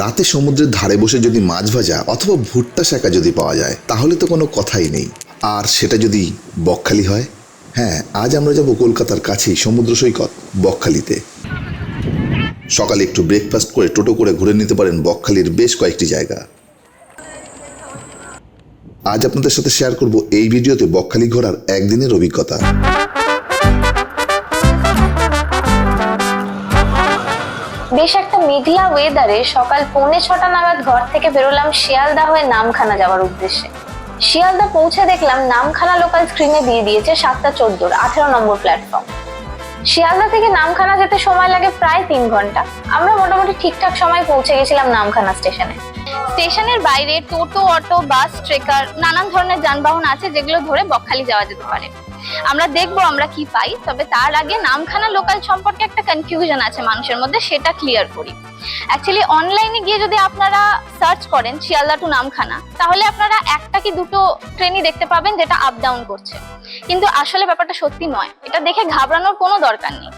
রাতে সমুদ্রের ধারে বসে যদি মাছ ভাজা অথবা ভুট্টা শাঁকা যদি পাওয়া যায়, তাহলে তো কোনো কথাই নেই। আর সেটা যদি বকখালি হয়? হ্যাঁ আজ আমরা যাব কলকাতার কাছেই, সমুদ্র সৈকত, বকখালিতে। সকালে একটু ব্রেকফাস্ট করে, টোটো করে ঘুরে নিতে পারেন বকখালির বেশ কয়েকটি জায়গা। আজ আপনাদের সাথে শেয়ার করব এই ভিডিওতে বকখালি ঘোরার একদিনের অভিজ্ঞতা। বেশ একটা মেঘলা ওয়েদারে সকাল পৌনে ছটা নাগাদ ঘর থেকে বেরোলাম শিয়ালদা হয়ে নামখানা যাওয়ার উদ্দেশ্যে। শিয়ালদা পৌঁছে দেখলাম নামখানা লোকাল স্ক্রিনে দিয়ে দিয়েছে সাতটা চোদ্দোর, আঠেরো নম্বর প্ল্যাটফর্ম শিয়ালদা থেকে নামখানা যেতে সময় লাগে প্রায় তিন ঘণ্টা। আমরা মোটামুটি ঠিকঠাক সময় পৌঁছে গেছিলাম নামখানা স্টেশনে। স্টেশনের বাইরে টোটো, অটো, বাস, ট্রেকার, নানান ধরনের যানবাহন আছে যেগুলো ধরে বকখালি যাওয়া যেতে পারে। আমরা দেখব, আমরা কি পাই। তবে তার আগে নামখানা লোকাল সম্পর্কে একটা কনফিউশন আছে মানুষের মধ্যে, সেটা ক্লিয়ার করি। অ্যাকচুয়ালি অনলাইনে গিয়ে যদি আপনারা সার্চ করেন, শিয়ালদা টু নামখানা, তাহলে আপনারা একটা কি দুটো ট্রেনই দেখতে পাবেন, যেটা আপ ডাউন করছে। কিন্তু আসলে ব্যাপারটা সত্যি নয়। এটা দেখে ঘাবড়ানোর কোনো দরকার নেই।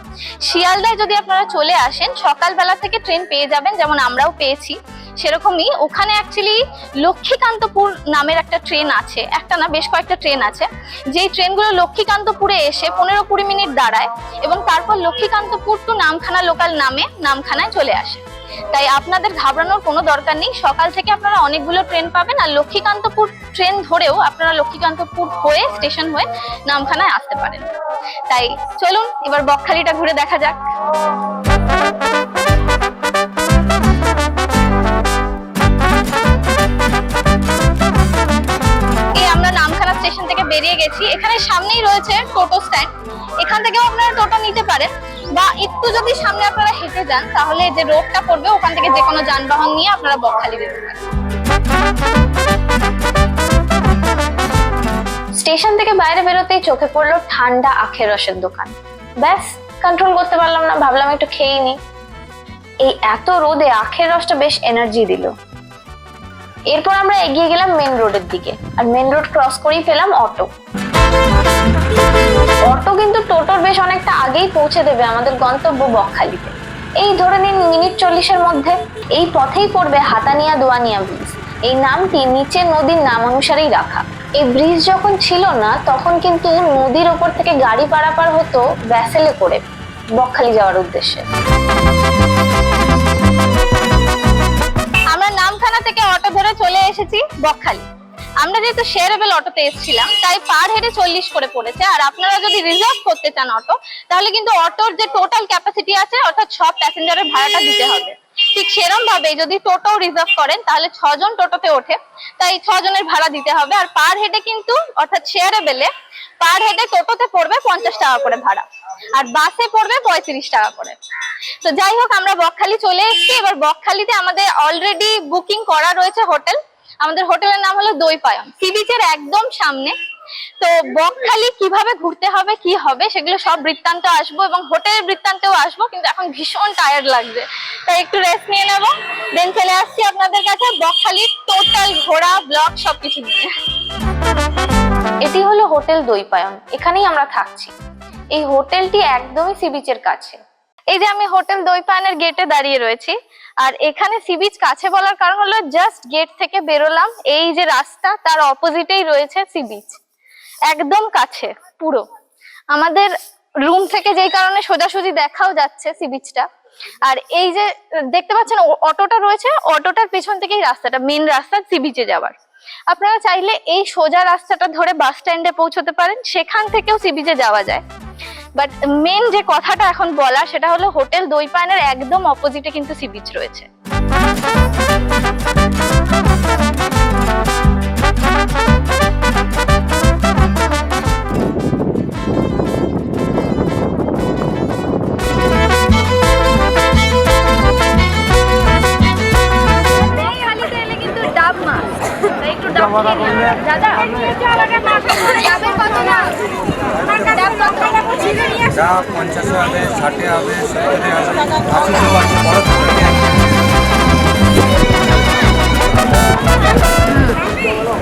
শিয়ালদায় যদি আপনারা চলে আসেন, সকালবেলা থেকে ট্রেন পেয়ে যাবেন, যেমন আমরাও পেয়েছি, সেরকমই ওখানে অ্যাকচুয়ালি লক্ষ্মীকান্তপুর নামের একটা ট্রেন আছে, একটা না, বেশ কয়েকটা ট্রেন আছে। যেই ট্রেনগুলো লক্ষ্মীকান্তপুরে এসে পনেরো কুড়ি মিনিট দাঁড়ায় এবং তারপর লক্ষ্মীকান্তপুর টু নামখানা লোকাল নামে নামখানায় চলে আসে। তাই আপনাদের ঘাবড়ানোর কোনো দরকার নেই। সকাল থেকে আপনারা অনেকগুলো ট্রেন পাবেন আর লক্ষ্মীকান্তপুর ট্রেন ধরেও আপনারা লক্ষ্মীকান্তপুর হয়ে স্টেশন হয়ে নামখানায় আসতে পারেন। তাই চলুন, এবার বকখালিটা ঘুরে দেখা যাক। যান, তাহলে যে রোডটা পড়বে, ওখান থেকে যে কোনো যানবাহন নিয়ে আপনারা বকখালি যেতে পারেন। স্টেশন থেকে বাইরে বেরোতেই চোখে পড়ল ঠান্ডা আখের রসের দোকান। ব্যাস কন্ট্রোল করতে পারলাম না, ভাবলাম একটু খেয়েই নি। এই এত রোদে আখের রসটা বেশ এনার্জি দিল। এরপর আমরা এগিয়ে গেলাম মেন রোডের দিকে, আর মেন রোড ক্রস করেই পেলাম অটো অটো কিন্তু টোটোর বেশ অনেকটা আগেই পৌঁছে দেবে আমাদের গন্তব্য বকখালিতে। এই ধরে নিন মিনিট চল্লিশের মধ্যে এই পথেই পড়বে হাতানিয়া দোয়ানিয়া ব্রিজ। এই নামটি নিচে নদীর নাম অনুসারেই রাখা। এই ব্রিজ যখন ছিল না, তখন কিন্তু নদীর ওপর থেকে গাড়ি পারাপার হতো ভ্যাসেলে করে বকখালি যাওয়ার উদ্দেশ্যে। আমরা নামখানা থেকে অটো ধরে চলে এসেছি বকখালি। আমরা যেহেতু শেয়ারেবল অটোতে এসেছিলাম, তাই পার হেডে চল্লিশ করে পড়েছে। আর আপনারা যদি রিজার্ভ করতে চান অটো তাহলে কিন্তু অটোর যে টোটাল ক্যাপাসিটি আছে, অর্থাৎ সব প্যাসেঞ্জারের ভাড়াটা দিতে হবে। ঠিক সেরম ভাবে যদি টোটো রিজার্ভ করেন, তাহলে ছজন টোটোতে ওঠে। তাই ছজনের ভাড়া দিতে হবে। আর পার হেডে কিন্তু, অর্থাৎ শেয়ারেবেলে পার হেডে টোটোতে পড়বে পঞ্চাশ টাকা করে ভাড়া। আর বাসে পড়বে পঁয়ত্রিশ টাকা করে। তো যাই হোক, আমরা বকখালি চলে এসেছি। এবার বকখালিতে আমাদের অলরেডি বুকিং করা রয়েছে হোটেল আমাদের হোটেলের নাম হলো দই পায়ন সি বিচের একদম সামনে। তো বকখালি কীভাবে ঘুরতে হবে, কি হবে, সেগুলো সব বৃত্তান্ত আসব এবং হোটেলের বৃত্তান্তেও আসব, কিন্তু এখন ভীষণ টায়ার্ড লাগছে। তাই একটু রেস্ট নিয়ে নেব। দেন চলে আসছি আপনাদের কাছে বকখালির টোটাল ঘোরা ব্লগ সবকিছু নিয়ে। এটি হলো হোটেল দইপায়ন। এখানেই আমরা থাকছি। এই হোটেলটি একদমই সি বিচের কাছে। এই যে আমি হোটেল দইপায়নের গেটে দাঁড়িয়ে রয়েছি আর এখানে সি বিচ কাছে বলার কারণ হলো জাস্ট গেট থেকে বেরোলাম, এই যে রাস্তা তার অপোজিটেই রয়েছে সি বিচ একদম কাছে, পুরো। আমাদের রুম থেকে যেই কারণে সোজাসুজি দেখাও যাচ্ছে সি বিচটা আর এই যে, দেখতে পাচ্ছেন অটোটা রয়েছে, অটোটার পেছন থেকেই রাস্তাটা মেন রাস্তা সি বিচে যাওয়ার। আপনারা চাইলে এই সোজা রাস্তাটা ধরে বাস স্ট্যান্ডে পৌঁছতে পারেন, সেখান থেকেও সি বিচে যাওয়া যায়। বাট মেন যে কথাটা এখন বলা সেটা হলো হোটেল দই পানের একদম অপোজিটে কিন্তু সি বিচ রয়েছে। যা পঞ্চাশে হবে ষাটে হবে সত্তরে হবে আশিতে হবে। বড়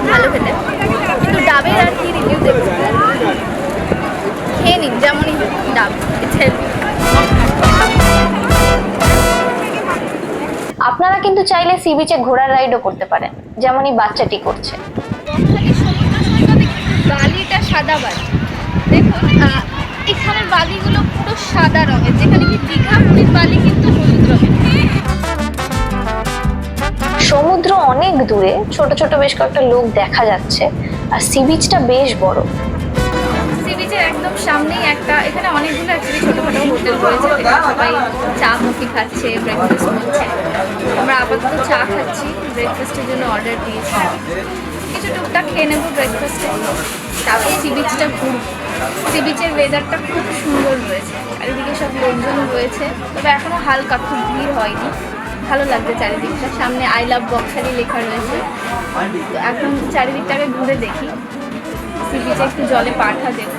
ভালো খেতে। কিন্তু ডাবের আর কি রিভিউ দেবো কিন্তু চাইলে সি বিচে ঘোড়ার রাইডও করতে পারেন যেমনই বাচ্চাটি করছে। বালিটা সাদা বালি। দেখুন আহ, এখানের বালিগুলো পুরো সাদা রঙের যেখানে কি দীঘা পুরীর বালি কিন্তু হলুদ রঙের। সমুদ্র অনেক দূরে ছোট ছোট বেশ কয়েকটা লোক দেখা যাচ্ছে আর সি বিচটা বেশ বড়। সি বিচের একদম সামনেই একটা, এখানে অনেকগুলো অ্যাকচুয়ালি ছোটোখাটো হোটেল রয়েছে সবাই চা কফি খাচ্ছে ব্রেকফাস্ট করছে। আমরা আপাতত চা খাচ্ছি ব্রেকফাস্টের জন্য অর্ডার দিয়েছি। কিছু টুকটাক খেয়ে নেব ব্রেকফাস্টে তারপর সি বিচটা ঘুরবো। সি বিচের ওয়েদারটা খুব সুন্দর রয়েছে। চারিদিকে সব লোকজন রয়েছে। তবে এখনও হালকা, খুব ভিড় হয়নি। ভালো লাগছে চারিদিকটা। সামনে আই লাভ বক্সারি লেখা রয়েছে। তো এখন চারিদিকটাকে ঘুরে দেখি। সি বিচে একটু জলে পাঠা দেবো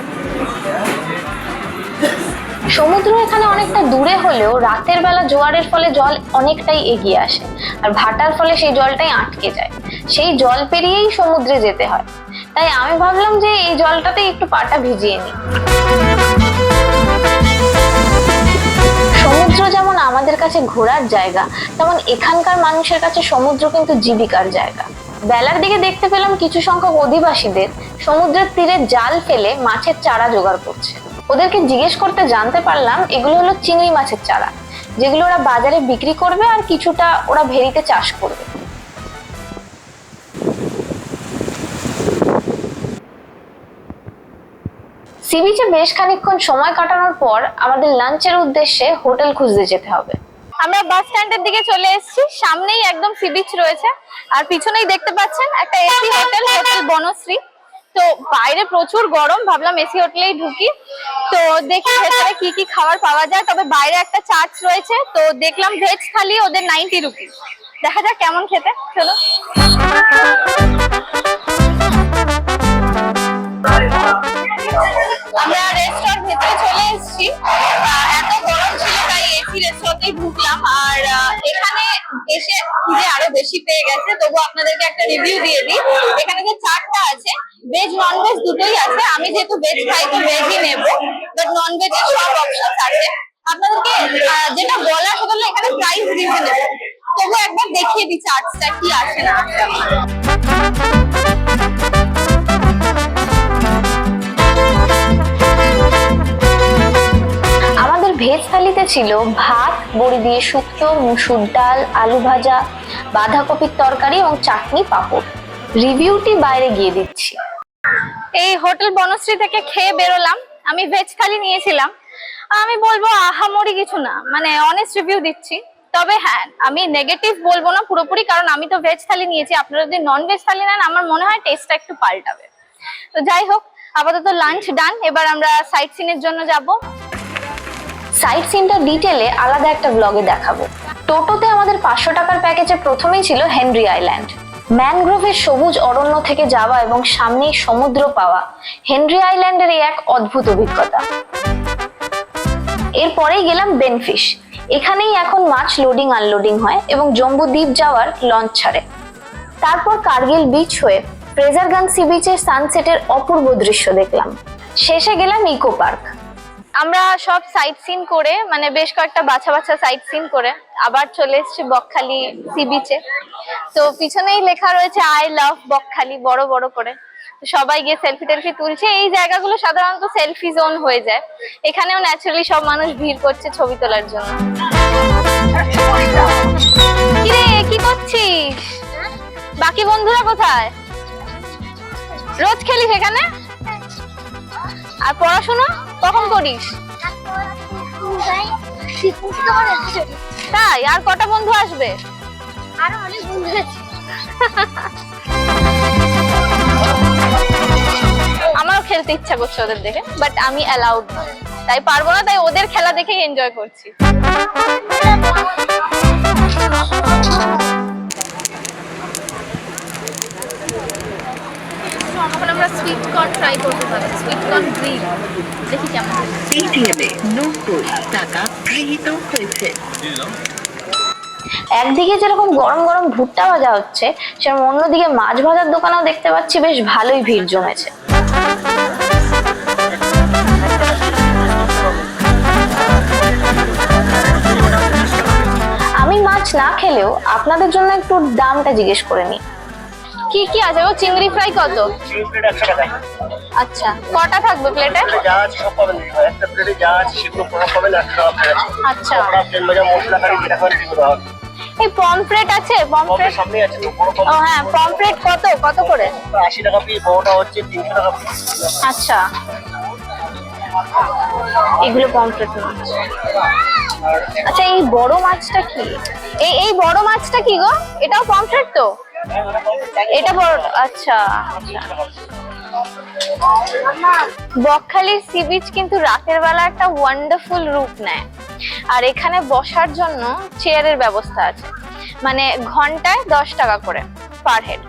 সমুদ্র এখানে অনেকটা দূরে হলেও রাতের বেলা জোয়ারের ফলে জল অনেকটাই এগিয়ে আসে, আর ভাটার ফলে সেই জলটাই আটকে যায়। সেই জল পেরিয়েই সমুদ্রে যেতে হয়। তাই আমি ভাবলাম যে এই জলটাতে একটু পাটা ভিজিয়ে নিই। সমুদ্র যেমন আমাদের কাছে ঘোরার জায়গা, তেমন এখানকার মানুষের কাছে সমুদ্র কিন্তু জীবিকার জায়গা। বেলার দিকে দেখতে পেলাম কিছু সংখ্যক অধিবাসীদের সমুদ্রের তীরে জাল ফেলে মাছের চারা জোগাড় করছে। ওদেরকে জিজ্ঞেস করতে জানতে পারলাম এগুলো হলো চিংড়ি মাছের চারা, যেগুলো ওরা বাজারে বিক্রি করবে আর কিছুটা ওরা ভেরিতে চাষ করবে। সি বিচে বেশ খানিকক্ষণ সময় কাটানোর পর আমাদের লাঞ্চের উদ্দেশ্যে হোটেল খুঁজতে যেতে হবে। আমরা বাস স্ট্যান্ডের দিকে চলে এসেছি। সামনেই একদম সি বিচ রয়েছে। আর পিছনেই দেখতে পাচ্ছেন একটা এসি হোটেল হোটেল বনশ্রী। তো বাইরে প্রচুর গরম, ভাবলাম এসি হোটেলেই ঢুকি। তো দেখি ভেতরে কি কি খাবার পাওয়া যায়। তবে বাইরে একটা চার্চ রয়েছে। তো দেখলাম ভেজ থালি, ওদের নাইনটি রুপিস দেখা যাক কেমন খেতে। চলো এসে খুঁজে আরও বেশি পেয়ে গেছে, তবু আপনাদেরকে একটা রিভিউ দিয়ে দিই। এখানে যে চারটা আছে ভেজ নন ভেজ দুটোই আছে। আমি যেহেতু ভেজ খাই, তো ভেজই নেব। বাট নন ভেজের সব অপশন আছে। আপনাদেরকে যেটা বলার সেটা হলো এখানে প্রাইস রিজনেবল তবু একবার দেখিয়ে দিই চার্টসটা কি আছে না আছে থালিতে ছিল ভাত, বড়ি দিয়ে শুক্তো, মুসুর ডাল, আলু ভাজা, বাঁধাকপির তরকারি এবং চাটনি পাঁপড়। রিভিউটি বাইরে গিয়ে দিচ্ছি। এই হোটেল বনশ্রী থেকে খেয়ে বেরোলাম। আমি ভেজ থালি নিয়েছিলাম। আমি বলব, আহামরি কিছু না। মানে অনেস্ট রিভিউ দিচ্ছি। তবে হ্যাঁ আমি নেগেটিভ বলব না পুরোপুরি, কারণ আমি তো ভেজ থালি নিয়েছি। আপনারা যদি নন ভেজ থালি নেন, আমার মনে হয় টেস্টটা একটু পাল্টাবে। তো যাই হোক, আপাতত লাঞ্চ ডান এবার আমরা সাইট সিনের জন্য যাব। সাইট সিনটা ডিটেলে আলাদা একটা ব্লগে দেখাবো। টোটোতে আমাদের পাঁচশো টাকার প্যাকেজে প্রথমেই ছিল হেনরি আইল্যান্ড ম্যানগ্রোভের সবুজ অরণ্য থেকে যাওয়া এবং সামনেই সমুদ্র পাওয়া। হেনরি আইল্যান্ডের এই এক অদ্ভুত অভিজ্ঞতা। এরপরেই গেলাম বেনফিশ এখানেই এখন মাছ লোডিং আনলোডিং হয় এবং জম্বু দ্বীপ যাওয়ার লঞ্চ ছাড়ে। তারপর কার্গিল বিচ হয়ে ফ্রেজারগান সি বিচের সানসেটের অপূর্ব দৃশ্য দেখলাম। শেষে গেলাম ইকো পার্ক আমরা সব সাইট সিন করে মানে বেশ কয়েকটা বাছা বাছা সাইট সিন করে, আবার চলে এসেছি বকখালি সি বিচে তো পিছনেই লেখা রয়েছে আই লাভ বকখালি বড় বড় করে। সবাই গিয়ে সেলফি টেলফি তুলছে। এই জায়গাগুলো সাধারণত সেলফি জোন হয়ে যায়। এখানেও ন্যাচারালি সব মানুষ ভিড় করছে ছবি তোলার জন্য। কি করছিস? বাকি বন্ধুরা কোথায়? রোজ খেলিস এখানে? আর পড়াশোনা? কখন করিস? তাই, আর কটা বন্ধু আসবে? অনেক বন্ধু আমারও খেলতে ইচ্ছা করছে ওদের দেখে বাট আমি অ্যালাউড না। তাই পারব না, তাই ওদের খেলা দেখেই এনজয় করছি। এখন আমরা সুইট কর্ন ট্রাই করতে পারি সুইট কর্ন গ্রিল দেখি কেমন পেটিএমে নব্বই টাকা গৃহীত হয়েছে। একদিকে যেরকম গরম গরম ভুট্টা ভাজা হচ্ছে সেরকম অন্যদিকে মাছ ভাজার দোকানেও দেখতে পাচ্ছি বেশ ভালোই ভিড় জমেছে। আমি মাছ মাছ না খেলেও আপনাদের জন্য একটু দামটা জিজ্ঞেস করে নিই। কি কি আছে? গো চিংড়ি ফ্রাই কত? আচ্ছা কটা থাকবে প্লেটে যা আছে সব পাবেন। একটা প্লেটে যা আছে সেগুলো পুরো পাবেন আচ্ছা। মশলা কারি যেটা খাবেন সেগুলো এই পমফ্রেট আছে? পমফ্রেট সামনে আছে ও হ্যাঁ পমফ্রেট কত? কত করে? আশি টাকা পিস বড়টা হচ্ছে তিনশো টাকা পিস আচ্ছা। এগুলো পমফ্রেট মাছ। আচ্ছা এই বড় মাছটা কি? এই এই বড় মাছটা কি গো? এটাও পমফ্রেট তো? এটা বড় আচ্ছা আচ্ছা। বকখালির সি বিচ কিন্তু রাতের বেলা একটা ওয়ান্ডারফুল রূপ নেয়। আর এখানে বসার জন্য চেয়ারের ব্যবস্থা আছে। মানে ঘন্টায় দশ টাকা করে পার হেড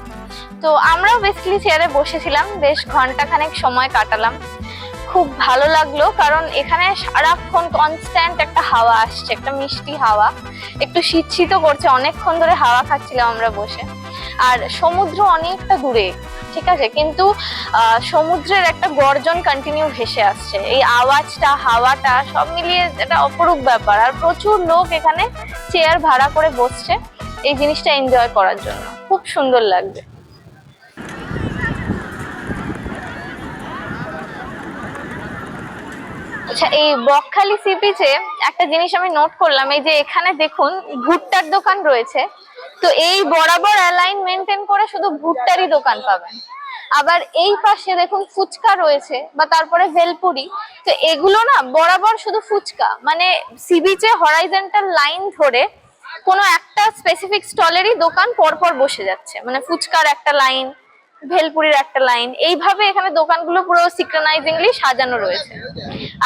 তো আমরাও বেসিক্যালি চেয়ারে বসেছিলাম, বেশ ঘন্টাখানেক সময় কাটালাম। খুব ভালো লাগল, কারণ এখানে সারাক্ষণ কনস্ট্যান্ট একটা হাওয়া আসছে, একটা মিষ্টি হাওয়া। একটু শীত শীতও করছে, অনেকক্ষণ ধরে হাওয়া খাচ্ছিলাম আমরা বসে। আর সমুদ্র অনেকটা দূরে, ঠিক আছে? কিন্তু সমুদ্রের একটা গর্জন কন্টিনিউ ভেসে আসছে। এই আওয়াজটা, হাওয়াটা সব মিলিয়ে একটা অপরূপ ব্যাপার। আর প্রচুর লোক এখানে চেয়ার ভাড়া করে বসছে এই জিনিসটা এনজয় করার জন্য। খুব সুন্দর লাগবে। আচ্ছা এই বকখালি সি বিচে একটা জিনিস আমি নোট করলাম, এই যে এখানে দেখুন, ভুট্টার দোকান রয়েছে। তো এই বরাবর অ্যালাইন মেনটেন করে শুধু ভুট্টারই দোকান পাবেন। আবার এই পাশে দেখুন ফুচকা রয়েছে, বা তারপরে ভেলপুরি। তো এগুলো না বরাবর শুধু ফুচকা মানে সিবিচে হরাইজেন্টাল লাইন ধরে কোনো একটা স্পেসিফিক স্টলেরই দোকান পরপর বসে যাচ্ছে। মানে ফুচকার একটা লাইন ভেলপুরির একটা লাইন। এইভাবে এখানে দোকানগুলো পুরো সিক্রোনাইজিংলি সাজানো রয়েছে।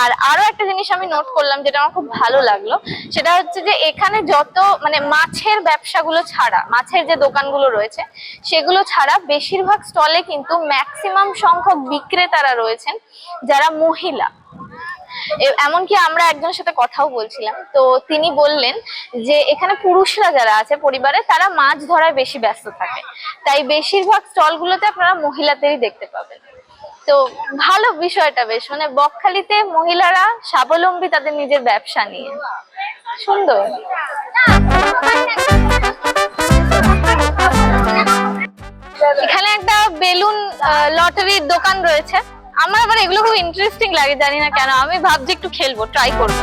আর আরও একটা জিনিস আমি নোট করলাম যেটা আমার খুব ভালো লাগল, সেটা হচ্ছে যে এখানে যত মানে মাছের ব্যবসাগুলো ছাড়া, মাছের যে দোকানগুলো রয়েছে, সেগুলো ছাড়া বেশিরভাগ স্টলে কিন্তু ম্যাক্সিমাম সংখ্যক বিক্রেতারা রয়েছেন যারা মহিলা। এমনকি আমরা একজনের সাথে কথাও বলছিলাম। তো তিনি বললেন যে, এখানে পুরুষরা যারা আছে পরিবারে, তারা মাছ ধরায় বেশি ব্যস্ত থাকে। তাই বেশিরভাগ স্টলগুলোতে আপনারা মহিলাদেরই দেখতে পাবেন। তো ভালো বিষয়টা বেশ মানে বকখালিতে মহিলারা স্বাবলম্বী তাদের নিজের ব্যবসা নিয়ে। সুন্দর। এখানে একটা বেলুন লটারির দোকান রয়েছে। আমার আবার এগুলো খুব ইন্টারেস্টিং লাগে, জানি না কেন। আমি ভাবছি একটু খেলব ট্রাই করব।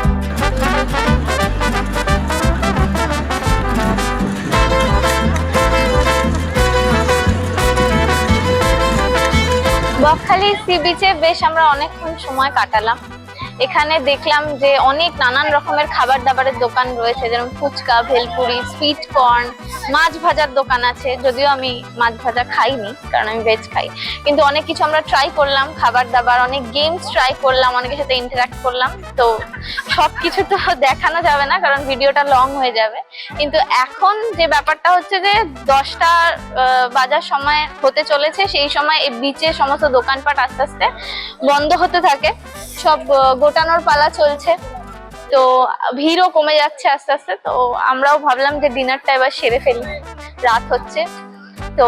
বকখালি সি বিচে বেশ আমরা অনেকক্ষণ সময় কাটালাম। এখানে দেখলাম যে অনেক নানান রকমের খাবার দাবারের দোকান রয়েছে যেমন ফুচকা, ভেলপুরি সুইট কর্ন মাছ ভাজার দোকান আছে। যদিও আমি মাছ ভাজা খাইনি, কারণ আমি ভেজ খাই। কিন্তু অনেক কিছু আমরা ট্রাই করলাম খাবার দাবার অনেক গেমস ট্রাই করলাম, অনেকের সাথে ইন্টারাক্ট করলাম। তো সব কিছু তো দেখানো যাবে না, কারণ ভিডিওটা লং হয়ে যাবে। কিন্তু এখন যে ব্যাপারটা হচ্ছে যে দশটা বাজার সময় হতে চলেছে, সেই সময় এই বিচে সমস্ত দোকানপাট আস্তে আস্তে বন্ধ হতে থাকে। সব গোটানোর পালা চলছে। তো ভিড়ও কমে যাচ্ছে আস্তে আস্তে। তো আমরাও ভাবলাম যে ডিনারটা এবার সেরে ফেলি। রাত হচ্ছে। তো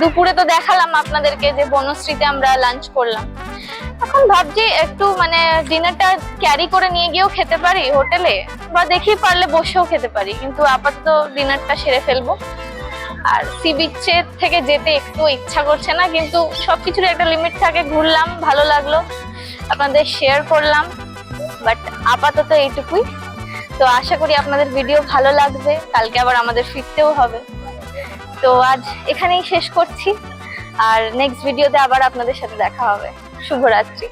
দুপুরে তো দেখালাম আপনাদেরকে যে বনশ্রীতে আমরা লাঞ্চ করলাম। এখন ভাবছি একটু মানে ডিনারটা ক্যারি করে নিয়ে গিয়েও খেতে পারি হোটেলে, বা দেখি পারলে বসেও খেতে পারি। কিন্তু আপাতত ডিনারটা সেরে ফেলব। আর সি বিচে থেকে যেতে একটু ইচ্ছা করছে না, কিন্তু সবকিছুর একটা লিমিট থাকে। ঘুরলাম, ভালো লাগল। আপনাদের শেয়ার করলাম বাট আপাতত এইটুকুই। তো আশা করি আপনাদের ভিডিও ভালো লাগবে, কালকে আবার আমাদের ফিরতেও হবে। তো আজ এখানেই শেষ করছি, আর নেক্সট ভিডিওতে আবার আপনাদের সাথে দেখা হবে। শুভরাত্রি।